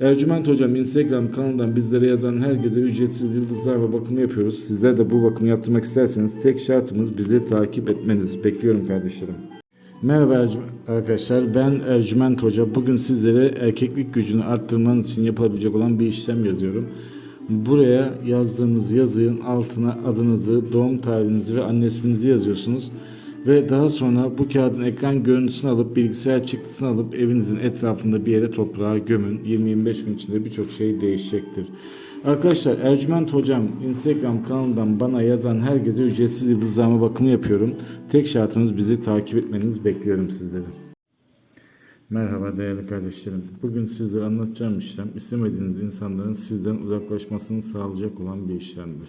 Ercüment Hocam Instagram kanalından bizlere yazan herkese ücretsiz yıldızlarla bakımı yapıyoruz. Sizler de bu bakımı yaptırmak isterseniz tek şartımız bizi takip etmeniz. Bekliyorum kardeşlerim. Merhaba arkadaşlar ben Ercüment Hoca. Bugün sizlere erkeklik gücünü arttırmanız için yapılabilecek olan bir işlem yazıyorum. Buraya yazdığınız yazının altına adınızı, doğum tarihinizi ve anne isminizi yazıyorsunuz. Ve daha sonra bu kağıdın ekran görüntüsünü alıp bilgisayar çıktısını alıp evinizin etrafında bir yere toprağa gömün. 20-25 gün içinde birçok şey değişecektir. Arkadaşlar Ercüment Hocam Instagram kanalından bana yazan herkese ücretsiz yıldızlama bakımı yapıyorum. Tek şartımız bizi takip etmeniz bekliyorum sizleri. Merhaba değerli kardeşlerim. Bugün sizlere anlatacağım işlem istemediğiniz insanların sizden uzaklaşmasını sağlayacak olan bir işlemdir.